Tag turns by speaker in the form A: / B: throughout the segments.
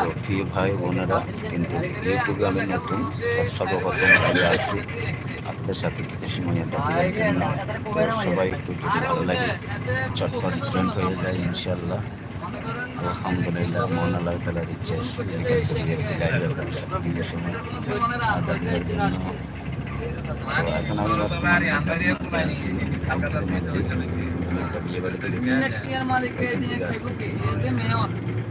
A: তো প্রিয় ভাই, বোনেরা, কিন্তু ইউটিউবে আমি নতুন সর্বপ্রথম ভাবে আছি আপনাদের সাথে কিছু সময় আড্ডা জন্য তো সবাই একটু যদি ভালো লাগে, চটপট জয়েন হয়ে যায় ইনশাল্লাহ আলহামদুলিল্লাহ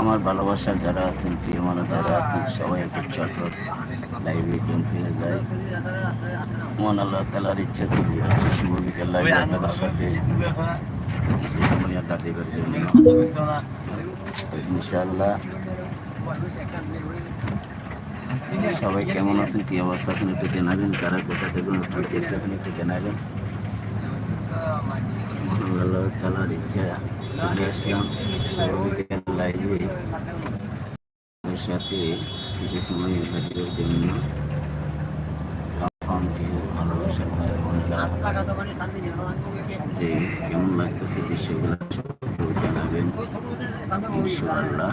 A: আমার ভালোবাসার যারা আছেন, প্রিয় মানুষ যারা আছেন, সবাই একটু চটপট লাইভে জয়েন ফিরে যায়। মন আল্লাহ তালার ইচ্ছা ছিল আছে শুভ বিকেল লাইভে আপনাদের সাথে কিছু সময় দেবার জন্য। ইনশাআল্লাহ সবাই কেমন আছেন, কি অবস্থা আছেন একটু জানাবেন, কারা কোথা থেকে অনুষ্ঠান দেখতেছেন একটু জানাবেন। আল্লাহ তালার ইচ্ছা চলে আসলাম। লাইভে এর সাথে কিছু সময় কাটানোর জন্য তখন ভালোবাসা ভাই বোনেরা যে কেমন লাগতেছে দৃশ্যগুলো সব জানাবেন। ইনশাআল্লাহ।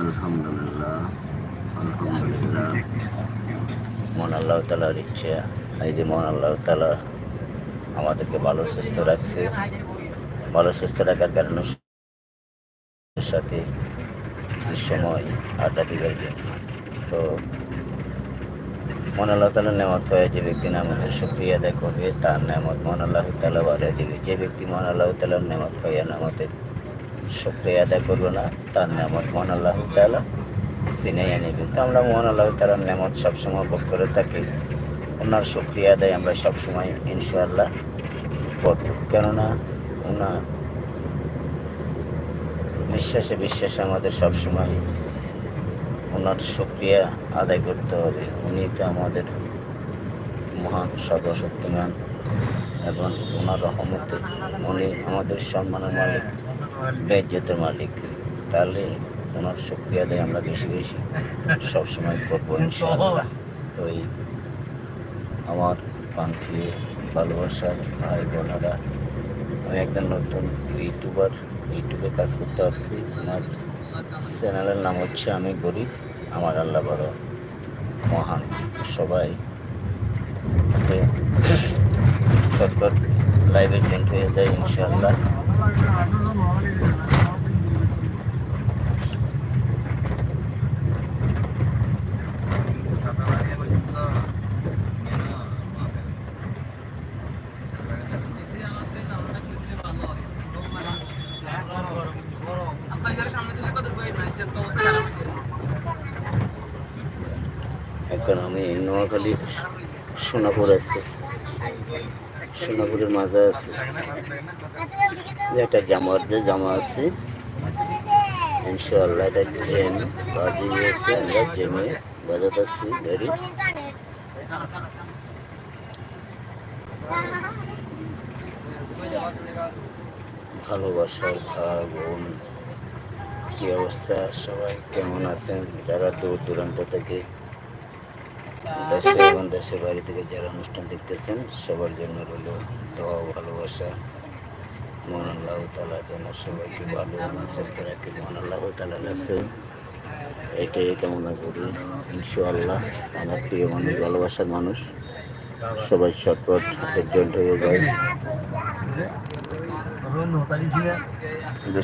A: আলহামদুলিল্লাহ। মন আল্লাহ তালার ইচ্ছা। এই মন আল্লাহ তালা আমাদেরকে ভালো, সুস্থ রাখছে। ভালো, সুস্থ রাখার কারণে সাথে কিছু সময় আড্ডা দিবার জন্য। তো মন আল্লাহ তালা নেমত হয়ে, যে ব্যক্তি নামতের সুক্রিয়া আদায় করবে, তার নেমত মন আল্লাহ তালা বাজায় দিবে। যে ব্যক্তি মন আল্লাহ তালার নেমত হইয়া নামতের শুক্রিয়া আদায় করব না, তার নেমত মন আল্লাহ তালা সিনাইয়া নেবে। তো আমরা মন আল্লাহ তালার নেমত সবসময় ভোগ করে থাকি। ওনার শুক্রিয়া আদায় আমরা সবসময় ইনশাআল্লাহ করব। কেননা ওনার বিশ্বাসে বিশ্বাসে আমাদের সবসময় ওনার শুক্রিয়া আদায় করতে হবে। উনি তো আমাদের মহান সর্বশক্তিমান এবং ওনার রহমতে উনি আমাদের সম্মানের মালিক, বেজ্জতের মালিক। তাহলে ওনার শুক্রিয়া আদায় আমরা বেশি বেশি সবসময় করব ইনশাআল্লাহ। তো এই আমার পান্থীয় ভালোবাসার ভাই, বোনেরা। আমি একজন নতুন ইউটিউবার, ইউটিউবে কাজ করতে পারছি আমার চ্যানেলের নাম হচ্ছে আমি গরিব, আমার আল্লাহ বড়, মহান। সবাই চটপট লাইভে জয়েন্ট হয়ে যায় ইনশাআল্লাহ
B: সামনে দিলে কত বই নাই যে তো খারাপ হয়ে যায়
A: এখন আমি নোয়াখালী সোনাপুর আছি। সোনাপুরের মাঝে আছে। একটা জামার যে জামা আছে। ইনশাআল্লাহ এটা জেন বাজি আছে, আমরা জেমে বাজাতেছি গাড়ি ভালোবাসার ভাই বোন কি অবস্থা? সবাই কেমন আছেন? যারা দূর দূরান্ত থেকে দেশে এবং দেশের বাড়ি থেকে যারা অনুষ্ঠান দেখতেছেন, সবার জন্য রইল দোয়া, ভালোবাসা। মন আল্লাহ তালা যেন সবাইকে ভালো এবং সুস্থ রাখে মন আল্লাহ তালার কাছে এটাই কামনা করি, ইনশাআল্লাহ। আমার প্রিয় মানুষ, ভালোবাসার মানুষ, সবাই চটপট একজন্ট হয়ে যায়।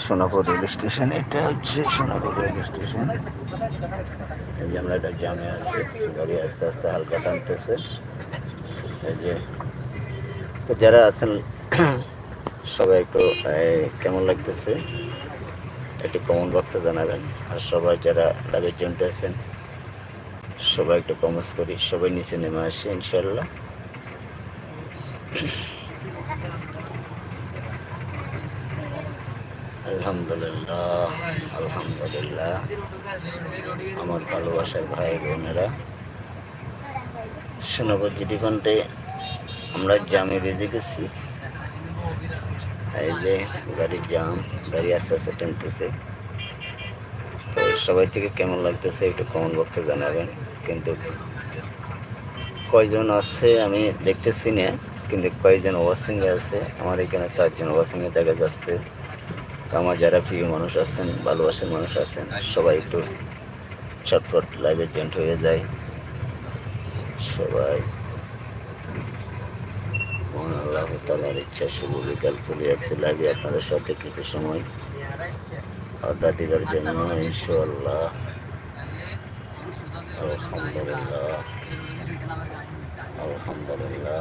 A: সোনাপুর রেল স্টেশন, এটা হচ্ছে সোনাপুর রেল স্টেশন। এই যে আমরা একটা জামে আছি, গাড়ি আস্তে আস্তে হালকা টানতেছে। এই যে, তো যারা আছেন, সবাই একটু কেমন লাগতেছে? একটু কমন বক্সে জানাবেন। আর সবাই যারা লাভের জন্য আছেন, সবাই একটু কমেন্টস করি। সবাই নিচে নেমে আসে ইনশাল্লাহ আলহামদুলিল্লাহ আলহামদুলিল্লাহ। আমার ভালোবাসার ভাই বোনেরা সোনাপুর জিডি কণ্ঠে আমরা জামে বেঁধে গেছি। এই যে গাড়ির জাম, গাড়ি আস্তে আস্তে টেনতেছে। তো সবাই থেকে কেমন লাগতেছে একটু কমেন্ট বক্সে জানাবেন। কিন্তু কয়জন আছে আমি দেখতেছি না, কিন্তু কয়েকজন ওয়াশিংয়ে আছে, আমার এখানে চারজন ওয়াশিংয়ে দেখা যাচ্ছে। আমার যারা প্রিয় মানুষ আছেন, ভালোবাসার মানুষ আছেন, সবাই একটু চটপট লাইভে জয়েন্ট হয়ে যায়। সবাই মন আল্লাহ তালার ইচ্ছা, শুভ বিকাল চলে যাচ্ছে লাইভে আপনাদের সাথে কিছু সময় আড্ডা দিবার জন্য ইনশাল্লাহ আলহামদুলিল্লাহ। আলহামদুলিল্লাহ।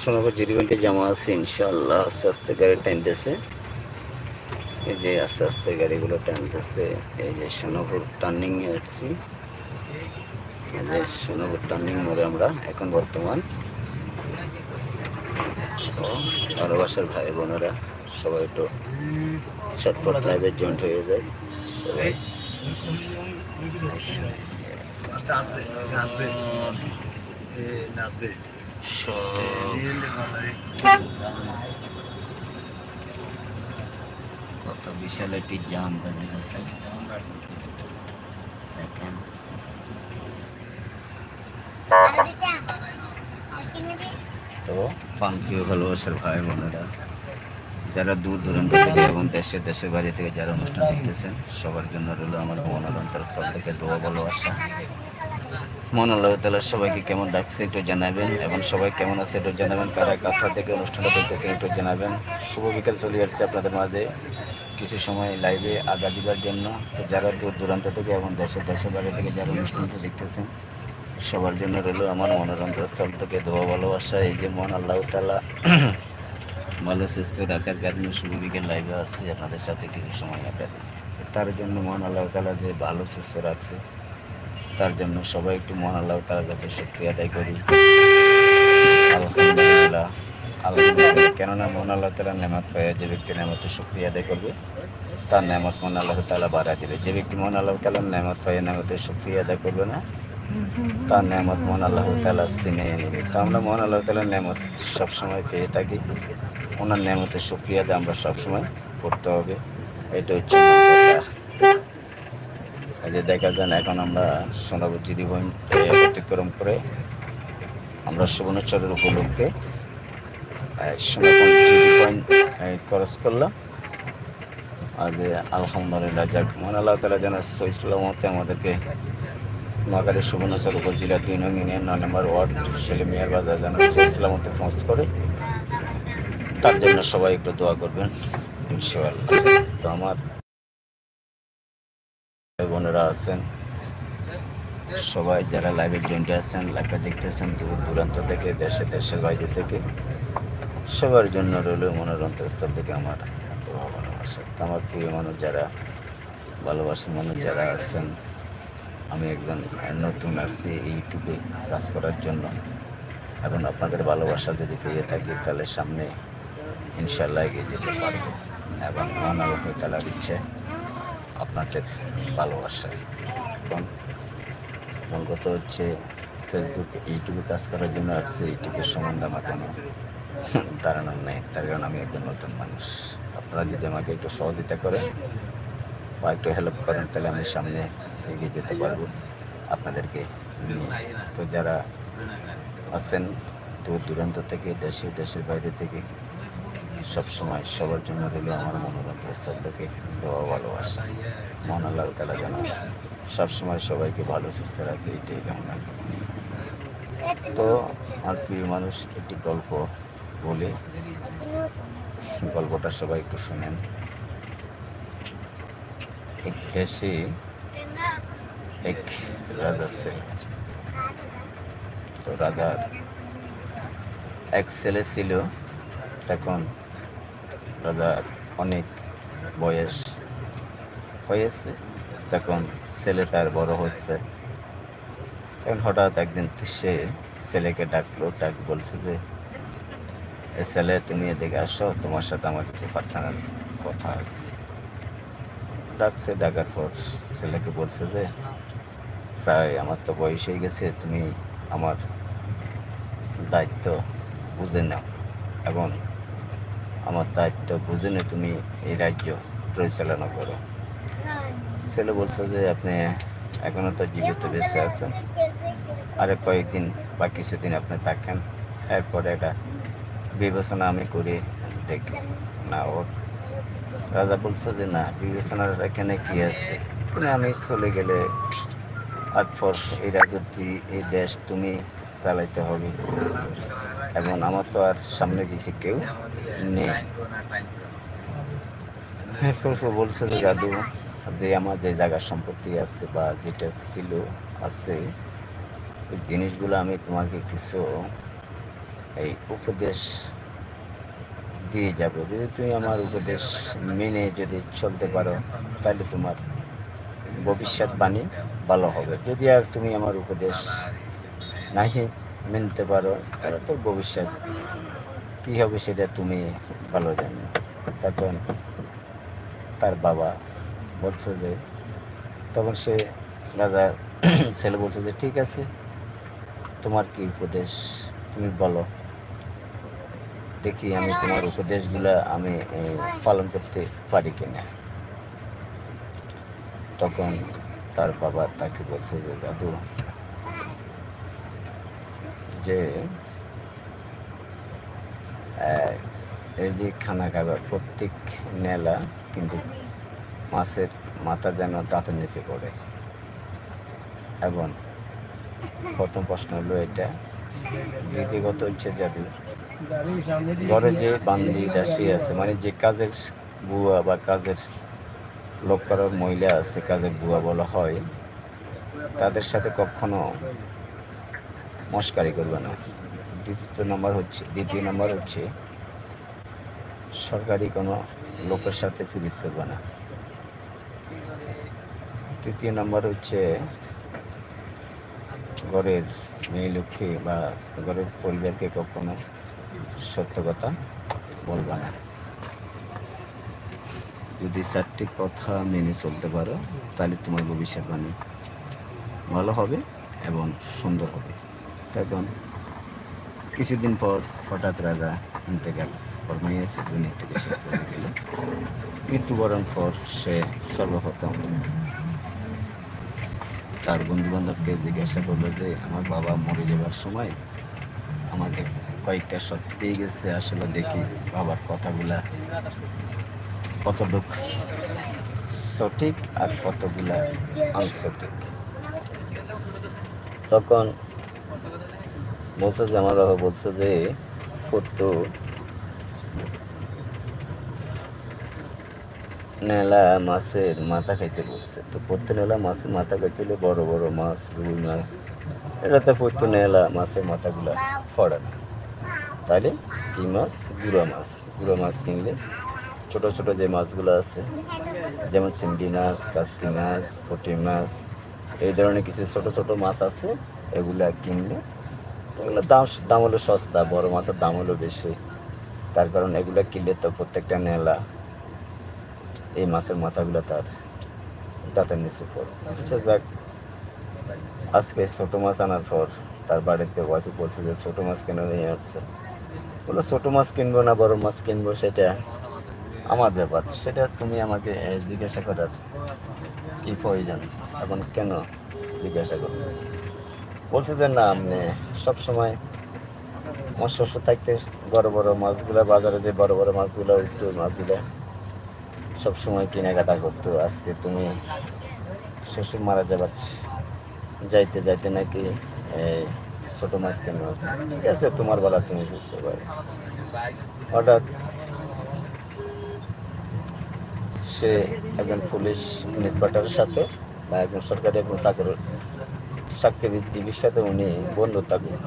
A: সোনাপুর জামা আছে ইনশাল্লাহ আস্তে আস্তে গাড়ি টানতেছে। এই যে আস্তে আস্তে গাড়িগুলো টানতেছে, এই যে সোনাপুর টার্নিং আসছি যে সোনাপুর টার্নিং মোড়ে আমরা এখন বর্তমান। ভালোবাসার ভাই বোনেরা সবাই একটু চটপট লাইভে জয়েন্ট হয়ে যায়, সবাই। সব কত বিশাল একটি জাম বাজে গেছে দেখেন। পান প্রিয় ভালোবাসার ভাই বোনেরা, যারা দূর দূরান্ত থেকে এবং দেশে দেশের বাইরে থেকে যারা অনুষ্ঠান দেখতেছেন, সবার জন্য রইল আমার মনের অন্তরস্থল থেকে দোয়া, ভালোবাসা। মন আল্লাহ তালা সবাইকে কেমন ডাকছে একটু জানাবেন এবং সবাই কেমন আছে একটু জানাবেন, কারা কাথা থেকে অনুষ্ঠানটা দেখতেছেন একটু জানাবেন। শুভ বিকেল চলে আসছে আপনাদের মাঝে কিছু সময় লাইভে আড্ডা দিবার জন্য। তো যারা দূর দূরান্ত থেকে এবং দেশে দেশের বাইরে থেকে যারা অনুষ্ঠানটা দেখতেছেন সবার জন্য রইল আমার মনের অন্তরস্থল থেকে দোয়া ভালোবাসা। এই যে মন, আল্লাহ তালা ভালো সুস্থ রাখার কারণে শুভ বিকেল লাইভে আসছি আপনাদের সাথে কিছু সময় আড্ডা দিতে। তো তার জন্য মন আল্লাহ তালা যে ভালো, সুস্থ রাখছে, তার জন্য সবাই একটু মন আল্লাহ তালার কাছে শুক্রিয়া আদায় করি। আলহামদুলিল্লাহ আলহামদুলিল্লাহ। কেননা মন আল্লাহ তালা নেমাত পায় যে ব্যক্তি নেমাতে শুক্রিয়া আদায় করবে, তার নেমত মন আল্লাহ তালা বাড়া দেবে। যে ব্যক্তি মন আল্লাহ তালা নেমাত পায় নেমতে শুক্রিয়া আদায় করবে না তার নেমত মন আল্লাহ তালা নেবে তো আমরা মন আল্লাহ তালার নেমত সবসময় পেয়ে থাকি। ওনার নেমতের আদায় আমরা সবসময় করতে হবে। এটা হচ্ছে যে দেখা যান, এখন আমরা সোনাবু জিদি পয়েন্ট অতিক্রম করে আমরা সুবর্ণচরের উপলক্ষে জিদি পয়েন্ট ক্রস করলাম। যে আলহামদুলিল্লাহ, যাক মন আল্লাহ তালা যেন সৈসলামতে আমাদেরকে নোয়াখালী সুবর্ণচর উপজেলা দুই নং ইউনিয়ন নয় নম্বর ওয়ার্ড সেলিমিয়ার বাজার যেন সৈসলামতে পৌঁছ করে। তার জন্য সবাই একটু দোয়া করবেন, ইনশাআল্লাহ। তো আমার বোনেরা আছেন, সবাই যারা লাইভে জয়েন্টে আছেন, লাইভটা দেখতেছেন, দূর দূরান্ত থেকে, দেশে দেশের বাইরে থেকে, সবার জন্য রইল মনের অন্তরস্থল থেকে আমার ভালোবাসা। আমার প্রিয় মানুষ যারা, ভালোবাসার মানুষ যারা আছেন আমি একজন নতুন আসছি ইউটিউবে কাজ করার জন্য। এখন আপনাদের ভালোবাসা যদি পেয়ে থাকি, তাহলে সামনে ইনশাল্লাহ এগিয়ে যেতে পারব। এবং মহান আল্লাহ তালার ইচ্ছে আপনাদের ভালোবাসা। এবং মূল কথা হচ্ছে ফেসবুক ইউটিউবে কাজ করার জন্য আসছে, ইউটিউবের সম্বন্ধে আমার কোনো দাঁড়ানোর নেই। তার কারণ আমি একজন নতুন মানুষ। আপনারা যদি আমাকে একটু সহযোগিতা করেন বা একটু হেল্প করেন, তাহলে আমি সামনে এগিয়ে যেতে পারব আপনাদেরকে। তো যারা আছেন দূর দূরান্ত থেকে দেশে, দেশের বাইরে থেকে সব সময় সবার জন্য রইল আমার মনোরঞ্জন স্তব্ধকে দেওয়া ভালোবাসা মন আল্লাহ তালা যেন সবসময় সবাইকে ভালো, সুস্থ রাখে, এটাই কামনা। তো আর প্রিয় মানুষ, একটি গল্প বলে গল্পটা সবাই একটু শুনেন এক দেশে এক রাজা ছিল তো রাজার এক ছেলে ছিল, তখন রাজার অনেক বয়স হয়েছে, তখন ছেলে তার বড় হচ্ছে। এখন হঠাৎ একদিন সে ছেলেকে ডাকলো, ডাক বলছে যে ছেলে, তুমি এদিকে আসো, তোমার সাথে আমার কিছু পার্সোনাল কথা আছে। ডাকছে, ডাকার পর ছেলেকে বলছে যে, প্রায় আমার তো বয়স হয়ে গেছে, তুমি আমার দায়িত্ব বুঝে নাও। এবং আমার দায়িত্ব বুঝে নিয়ে তুমি এই রাজ্য পরিচালনা করো। ছেলে বলছে যে, আপনি এখনও তো জীবিত বেঁচে আছেন। আরে কয়েকদিন বা কিছুদিন আপনি থাকেন। এরপরে এটা বিবেচনা আমি করে, দেখি। না, ওর রাজা বলছে যে, না, বিবেচনার এখানে কি আছে? কিন্তু আমি চলে গেলে আটপর এই রাজত্বী এই দেশ তুমি চালাইতে হবে। এবং আমার তো আর সামনে বেশি কেউ নেই। এরপর বলছে যে দাদু যে আমার যে জায়গার সম্পত্তি আছে বা যেটা ছিল, আছে, ওই জিনিসগুলো আমি তোমাকে কিছু এই উপদেশ দিয়ে যাব। যদি তুমি আমার উপদেশ মেনে যদি চলতে পারো, তাহলে তোমার ভবিষ্যৎ বাণী ভালো হবে। যদি আর তুমি আমার উপদেশ নাহি মেনতে পারো, তাহলে তোর ভবিষ্যৎ কী হবে সেটা তুমি ভালো জানো। তখন তার বাবা বলছে যে, তখন সে রাজা ছেলে বলছে যে, ঠিক আছে, তোমার কি উপদেশ তুমি বলো। দেখি আমি তোমার উপদেশগুলো আমি পালন করতে পারি কিনা। তখন তার বাবা তাকে বলছে যে, দাদু, যে এই যে খানা খাবার প্রত্যেক নেলা কিন্তু মাছের মাথা যেন দাঁতের নিচে পড়ে। এবং প্রথম প্রশ্ন হলো এটা দ্বিতীয়ত হচ্ছে জাদু ঘরে যে বান্দি দাসী আছে মানে যে কাজের বুয়া বা কাজের লোক করার মহিলা আছে, কাজের বুয়া বলা হয়, তাদের সাথে কখনো মস্কারি করবে না। দ্বিতীয় নম্বর হচ্ছে, দ্বিতীয় নম্বর হচ্ছে, সরকারি কোনো লোকের সাথে ফিরিত করবে না। তৃতীয় নম্বর হচ্ছে, ঘরের মেয়ে লক্ষ্মী বা ঘরের পরিবারকে কখনো সত্য কথা বলবে না। যদি চারটি কথা মেনে চলতে পারো, তাহলে তোমার ভবিষ্যৎবাণী ভালো হবে এবং সুন্দর হবে। তখন কিছুদিন পর হঠাৎ রাজা ইন্তেকাল ফরমাই এসে দুনিয়া থেকে শেষ হয়ে গেল। মৃত্যুবরণ পর সে সর্বপ্রথম তার বন্ধু বান্ধবকে জিজ্ঞাসা করল যে, আমার বাবা মরে যাবার সময় আমাকে কয়েকটা সত্য দিয়ে গেছে, আসলে দেখি বাবার কথাগুলা কতটুক সঠিক আর কতগুলা আনসঠিক। তখন বলছে যে, আমার বাবা বলছে যে কত নেলা মাছের মাথা খাইতে বলছে। তো প্রত্যে নেলা মাছের মাথা খাইতে হলে বড় বড় মাছ, রুই মাছ, এটাতে প্রত্যে নেলা মাছের মাথাগুলা পড়ে না। তাহলে কি মাছ? গুঁড়া মাছ। গুঁড়া মাছ কিনলে ছোট ছোট যে মাছগুলো আছে, যেমন চিংড়ি মাছ, কাসকি মাছ, পুঁটি মাছ, এই ধরনের কিছু ছোট ছোট মাছ আছে, এগুলা কিনলে এগুলো দাম দাম হলো সস্তা, বড় মাছের দাম হলো বেশি। তার কারণ এগুলো কিনলে তো প্রত্যেকটা নেলা এই মাছের মাথাগুলো তার দাঁতের নিচে আচ্ছা যাক, আজকে ছোটো মাছ আনার পর তার বাড়িতে ওয়াইফে বলছে যে ছোটো মাছ কেন নিয়ে আসছে? বলল ছোটো মাছ কিনবো না বড় মাছ কিনবো সেটা আমার ব্যাপার। সেটা তুমি আমাকে জিজ্ঞাসা করার কি প্রয়োজন? এখন কেন জিজ্ঞাসা করতেছি? বলছে যে না আপনি সবসময় মৎস্য থাকতে বড় বড় মাছগুলো, বাজারে যে বড় বড় মাছগুলো উঠতো মাছগুলো সবসময় কেনাকাটা করতো। আজকে তুমি শ্বশুর মারা যাবার, যাইতে যাইতে নাকি ছোট মাছ কেন? ঠিক আছে তোমার বেলা তুমি বুঝতে পারো। হঠাৎ সে একজন পুলিশ ইন্সপেক্টরের সাথে বা একজন সরকারি একজন চাকরি চাকরিজীবীর সাথে উনি বন্ধুত্ব করবেন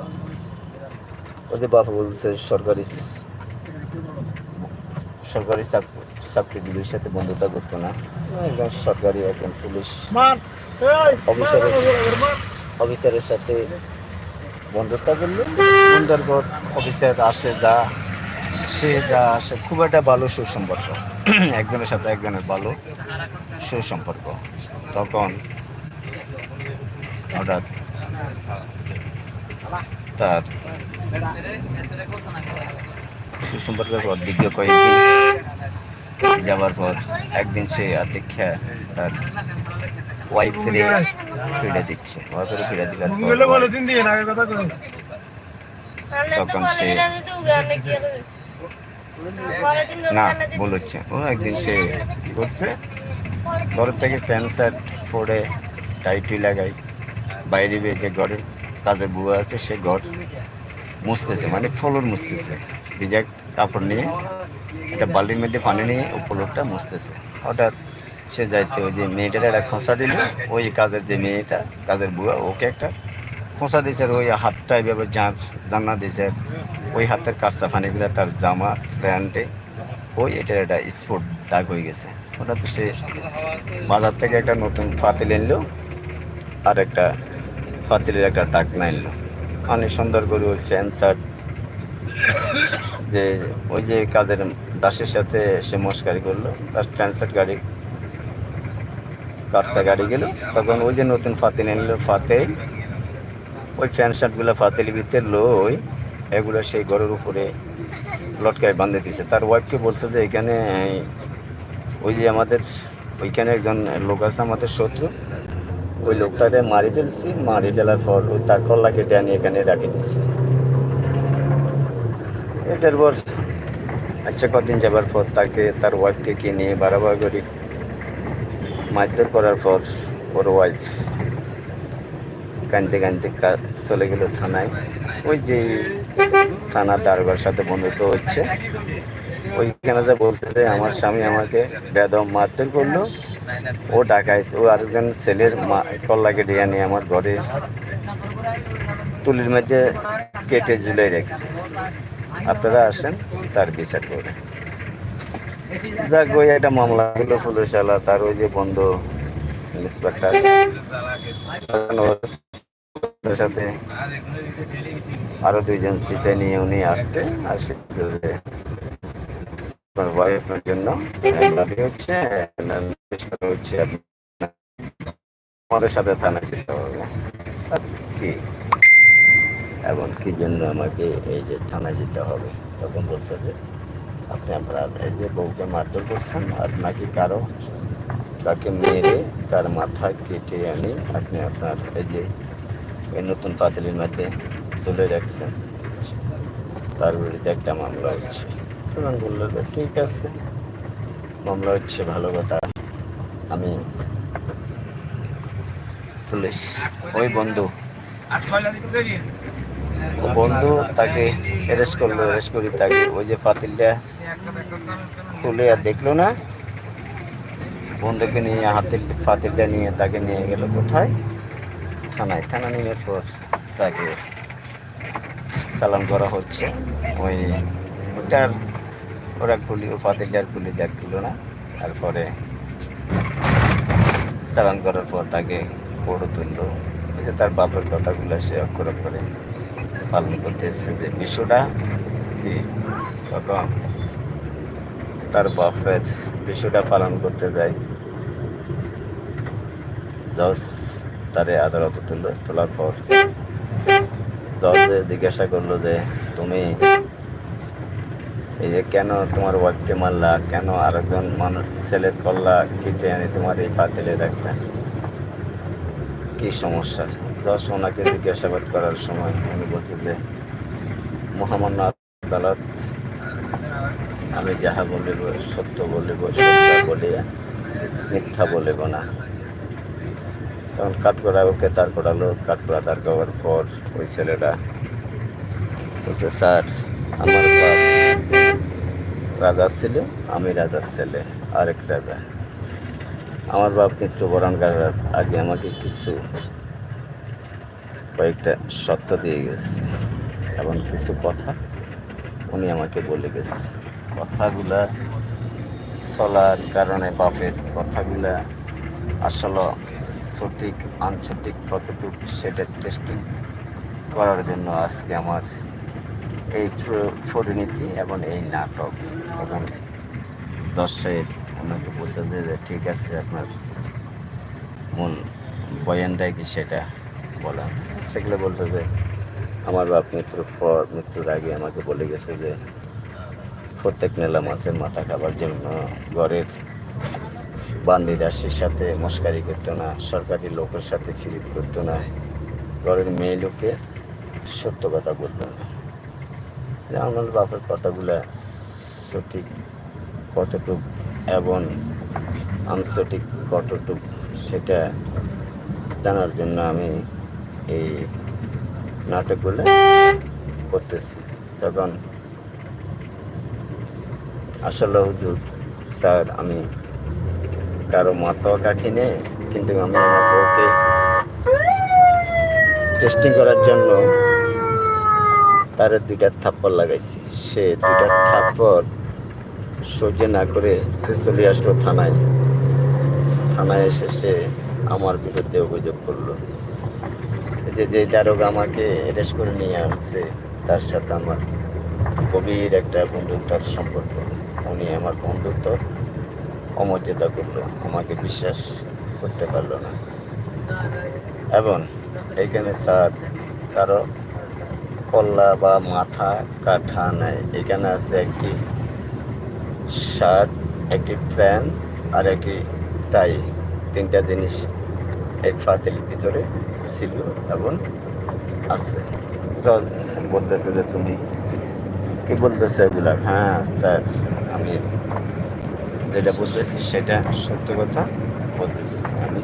A: ওদের বাবা বলছে সরকারি সরকারি চাক- চাকরিজীবীর সাথে বন্ধুত্ব করতো না। একজন সরকারি একজন পুলিশ অফিসারের অফিসারের সাথে বন্ধুত্ব করল। বন্ধুর পর অফিসার আসে, যা সে যা আসে, খুব একটা ভালো সুসম্পর্ক। একজনের সাথে একজনের ভালো সুসম্পর্ক। তখন হঠাৎ তার সুসম্পর্কের পর দীর্ঘ কয়েকদিন যাওয়ার পর একদিন সে আতিক্ষা তার ওয়াইফ ফিরে ফিরে দিচ্ছে। ওয়াইফের ফিরে পর তখন সে না বলেছে। ও একদিন সে করছে? ঘর থেকে প্যান্ট শার্ট পরে টাইটি লাগাই। বাইরে বেয়ে যে ঘরের কাজে বুয়া আছে সে ঘর মুছতেছে মানে ফ্লোর মুছতেছে। ভিজা কাপড় নিয়ে একটা বালির মধ্যে পানি নিয়ে ও ফ্লোরটা মুছতেছে। হঠাৎ সে যাইতে ওই যে মেয়েটার একটা খোঁচা দিল। ওই কাজের যে মেয়েটা, কাজের বুয়া, ওকে একটা খোঁচা দিয়েছে আর ওই হাতটা এভাবে জান দিয়েছে আর ওই হাতের কারচা ফানিগুলো তার জামা, প্যান্টে। ওই এটার একটা স্পট দাগ হয়ে গেছে। ওটা তো সে বাজার থেকে একটা নতুন পাতিল এনলো আর একটা পাতিলের একটা ডাক নাইলো অনেক সুন্দর করে ওই প্যান্ট, শার্ট যে ওই যে কাজের দাসের সাথে সে মস্কারি করল। তার প্যান্ট, শার্ট, গাড়ি কারচা গাড়ি গেল। তখন ওই যে নতুন ফাতিল এনলো ফাতেল ওই প্যান্ট শার্টগুলো ফাতেলি ভিতরে লই, এগুলো সেই ঘরের উপরে লটকায় বাঁধে দিছে। তার ওয়াইফকে বলছে যে, এখানে ওই যে আমাদের, ওইখানে একজন লোক আছে আমাদের শত্রু। ওই লোকটাকে মারি ফেলছি, মারি ফেলার পর ওই তার কল্লা কেটে আনি এখানে রাখি দিচ্ছি এটার পর আচ্ছা কদিন যাবার পর তাকে, তার ওয়াইফকে কিনে বাড়াবার করি মারধর করার পর ওর ওয়াইফ কানতে কানতে চলে গেল থানায়। ওই যে থানা দারোগার সাথে বন্ধুত্ব হচ্ছে। ওইখানে যে বলতে যে আমার স্বামী আমাকে বেদম মারধর করল। ও ডাকায়, ও আরেকজন ছেলের মা কল্লা কেটে আনি আমার ঘরে তুলির মধ্যে কেটে ঝুলাই রাখছে। আপনারা আসেন, তার বিচার করে। যাক ওই একটা মামলা হলো পুলিশ আলা তার ওই যে বন্ধু ইন্সপেক্টর সাথে আরও দুইজন সিফে নিয়ে উনি আসছে, আর সে আপনার ওয়াইফের জন্য হচ্ছে হচ্ছে আমাদের সাথে থানা যেতে হবে। কি? এবং কি জন্য আমাকে এই যে থানায় যেতে হবে? তখন বলছে যে আপনি আপনার এই যে বউকে মারধর করছেন আর নাকি কারও তাকে মেরে তার মাথা কেটে আনি আপনি আপনার এই যে এই নতুন পাতিলির মধ্যে তুলে রাখছেন, তার বিরুদ্ধে একটা মামলা হচ্ছে। যে ঠিক আছে, মামলা হচ্ছে ভালো কথা। আমি পুলিশ, ওই বন্ধু। বন্ধু তাকে অ্যারেস্ট করল অ্যারেস্ট করি তাকে ওই যে পাতিলটা খুলে আর দেখল না। বন্ধুকে নিয়ে হাতিল ফাতিলটা নিয়ে তাকে নিয়ে গেল কোথায়? থানায়। থানা নেওয়ার পর তাকে সালাম করা হচ্ছে। ওই ওটার, ওরা খুলি, ও ফাতিলটার খুলি দেখছিল না। তারপরে সালাম করার পর তাকে কোড়ো তুললো। তার বাপের কথাগুলো সে অক্ষর করে পালন করতে এসেছে যে বিশ্বটা কি তখন তার বাপের বিষয়টা পালন করতে যায়। জজ তারে আদালতে তুললো তোলার পর জজ জিজ্ঞাসা করল যে, তুমি এই যে কেন তোমার ওয়াইফকে মারলা? কেন আরেকজন মানুষ ছেলের কল্লা কেটে আনি তোমার এই পাতিলে রাখবে কি সমস্যা? যশ ওনাকে জিজ্ঞাসাবাদ করার সময় উনি বলছে যে, মহামান্য আদালত, আমি যাহা বলিব, সত্য বলিব, সত্য বলিয়া মিথ্যা বলিব না। তখন কাঠগড়া ওকে, তার করালো কাঠগড়া তার করার পর ওই ছেলেটা বলছে, স্যার, আমার বাপ রাজা ছিল, আমি রাজার ছেলে, আরেক রাজা। আমার বাপ মৃত্যুবরণ করার আগে আমাকে কিছু কয়েকটা সত্য দিয়ে গেছে। এবং কিছু কথা উনি আমাকে বলে গেছে। কথাগুলা চলার কারণে বাপের কথাগুলা আসলে সঠিক আঞ্চলিক কতটুকু সেটা টেস্টিং করার জন্য আজকে আমার এই প্র- পরিণতি এবং এই নাটক। এবং দর্শক ওনাকে যে যে ঠিক আছে, আপনার মূল বয়ানটাই কি সেটা? বলা। সেগুলো বলছে যে, আমার বাপ মৃত্যুর পর, মৃত্যুর আগে আমাকে বলে গেছে যে, প্রত্যেক নেলা মাছের মাথা খাবার জন্য ঘরের বান্দি দাসের সাথে মস্কারি করতো না, সরকারি লোকের সাথে ফিরিত করতো না, ঘরের মেয়ে লোকে সত্য কথা বলতো না। আমার বাপের কথাগুলো সঠিক কতটুক এবং আনসঠিক কতটুক, সেটা জানার জন্য আমি এই নাটকগুলো করতেছি। তখন আসলে হুজুর, স্যার, আমি কারও মাথাও কাঠি নেই কিন্তু আমি বউকে টেস্টিং করার জন্য তার দুইটা থাপ্পড় লাগাইছি। সে দুইটা থাপ্পড় সহ্য না করে সে চলে আসলো থানায় থানায় এসে সে আমার বিরুদ্ধে অভিযোগ করল। যে যে দারোগা আমাকে অ্যারেস্ট করে নিয়ে আনছে, তার সাথে আমার গভীর একটা বন্ধুত্বর সম্পর্ক। উনি আমার বন্ধুত্ব অমর্যাদা করল, আমাকে বিশ্বাস করতে পারল না। এবং এখানে স্যার কারও কল্লা বা মাথা কাঠা নাই। এখানে আছে একটি শার্ট, একটি প্যান্ট আর একটি টাই, তিনটা জিনিস এই ফাতিলের ভিতরে ছিল এবং আছে। জজ বলতেছে যে তুমি কি বলতেছো এগুলা? হ্যাঁ স্যার, আমি যেটা বলতেছি সেটা সত্য কথা বলতেছি। আমি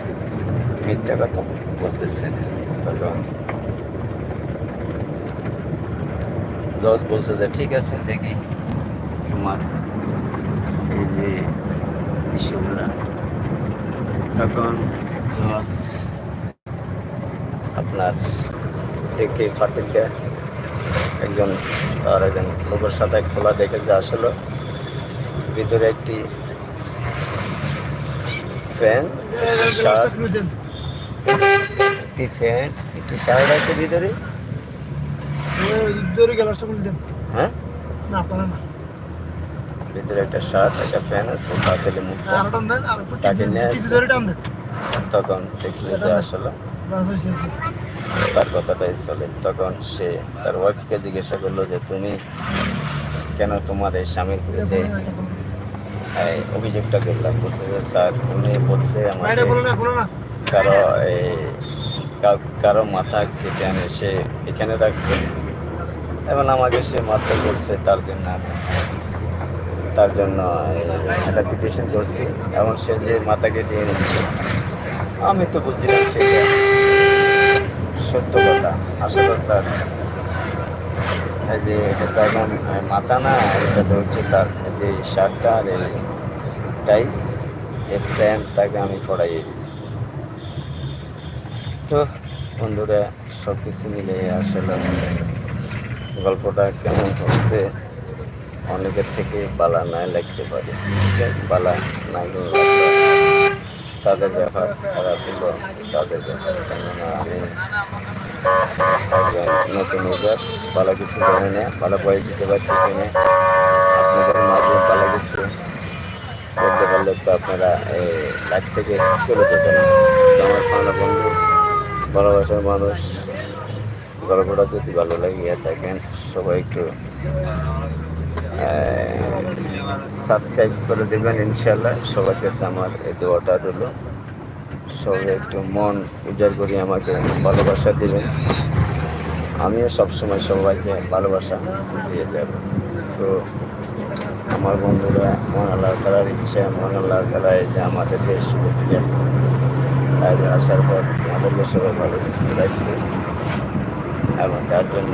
A: মিথ্যা কথা বলতেছি না। জজ বলছে যে ঠিক আছে, দেখি তোমার এই যে বিষয়গুলা। তখন আপনার দেখে ফাতিলটা একজন তার একজন লোকের সাথে খোলা দেখে যে আসলো ভিতরে একটি ফ্যান একটি ফ্যান একটি শার্ট আছে ভিতরে। হ্যাঁ?
B: না আপনারা না।
A: ভিতরে একটা শার্ট একটা ফ্যান আছে তাকে নিয়ে তখন দেখল যে আসলে। তার কথাটাই চলে। তখন সে তার ওয়াইফকে জিজ্ঞাসা করল যে তুমি কেন তোমার এই স্বামীর বিরুদ্ধে অভিযোগটা করলাম বলছে যে স্যার উনি বলছে আমাকে কারও এই কারও মাথা কেটে আনে সে এখানে রাখছে। এবং আমাকে সে মাথা করছে তার জন্য। আমি তার জন্য একটা পিটিশন করছি। এবং সে যে মাথা কেটে এনেছে আমি তো বুঝছিলাম সেটা সত্য কথা, আসলে স্যার। এই যে এটা তো মাথা না, এটা তো হচ্ছে তার যে শার্টটা আর এই টাইস এই প্যান্টটাকে আমি পড়াইয়ে দিচ্ছি তো বন্ধুরা সব কিছু মিলে আসলে গল্পটা কেমন হচ্ছে, অনেকের থেকে বালা নাই লাগতে পারে। বালা নাই লাগলে তাদের ব্যাপার খারাপ হলো তাদের ব্যাপার। নতুন উজার ভালো কিছু জানি না, ভালো বই দিতে পারছি কিনে আপনাদের মাঝে ভালো কিছু করতে পারলে তো আপনারা এই লাইফ থেকে চলে যেতেন। আমার ভালো বন্ধু, ভালোবাসার মানুষ, গল্পটা যদি ভালো লাগিয়ে থাকেন, সবাই একটু সাবস্ক্রাইব করে দেবেন ইনশাল্লাহ সবার কাছে আমার এই দোয়াটা রইল। সবাই একটু মন উজাড় করি আমাকে ভালোবাসা দিবেন। আমিও সবসময় সবাইকে ভালোবাসা দিয়ে যাব। তো আমার বন্ধুরা মন আল্লাহ তালার ইচ্ছা মন আল্লাহ তালা যে আমাদেরকে শুরু দিলেন আসার পর আমাদেরকে সবাই ভালো সুস্থ লাগছে এবং তার জন্য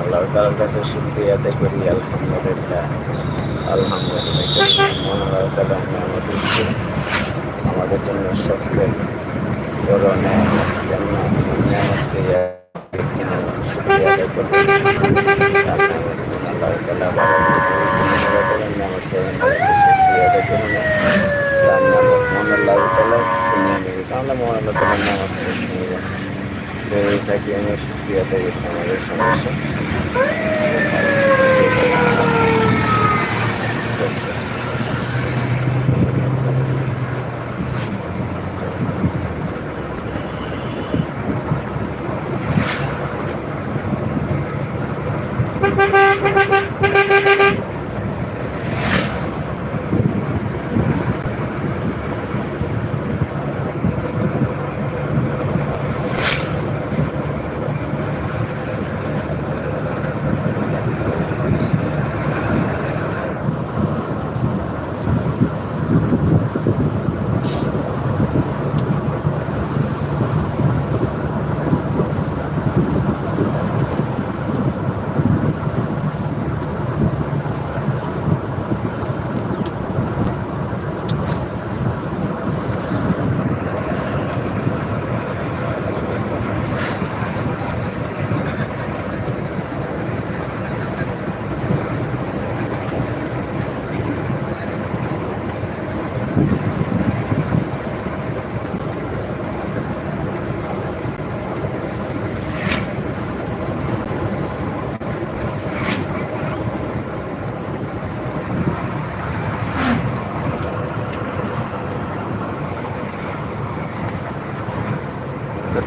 A: আল্লাহ তালার কাছে শুক্রিয়া আদায় করি, আলহামদুলিল্লাহ। আলহামদুলিল্লাহ। তালা আমাদেরকে আমাদের জন্য সবচেয়ে বড় করি। আল্লাহ তালা ভালো করেন নিয়ামত করেন শুক্রিয়া আদায় করুন মোহাম্মদ আল্লাহ তালা শুনিয়ে নেবে তাহলে মোহাম্মদ আল্লাহ তালা নামাজ শুনিয়ে যান তো এটাকে আমি শুক্রিয়া দেবো আমাদের সমস্যা তো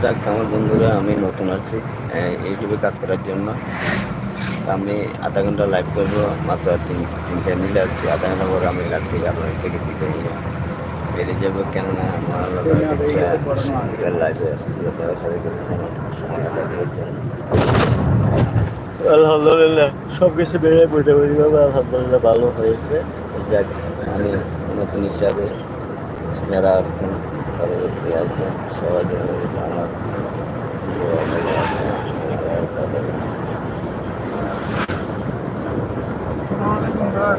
A: যাক আমার বন্ধুরা আমি নতুন আছি ইউটিউবে কাজ করার জন্য। তো আমি আধা ঘণ্টা লাইভ করব মাত্র তিন তিন চার মিলে আসছি আধা ঘণ্টা পরে আমি লাইভ থেকে আপনার থেকে দিতে নিয়ে বেরিয়ে যাব কেননা আমার লাইভে আসছি আপনাদের সাথে জন্য। আলহামদুলিল্লাহ সব কিছু বেড়ে পড়তে পারি বাবা আলহামদুলিল্লাহ ভালো হয়েছে। যাক আমি নতুন হিসাবে যারা আসছেন পরবর্তী আসবেন সবার জন্য আমার দোয়া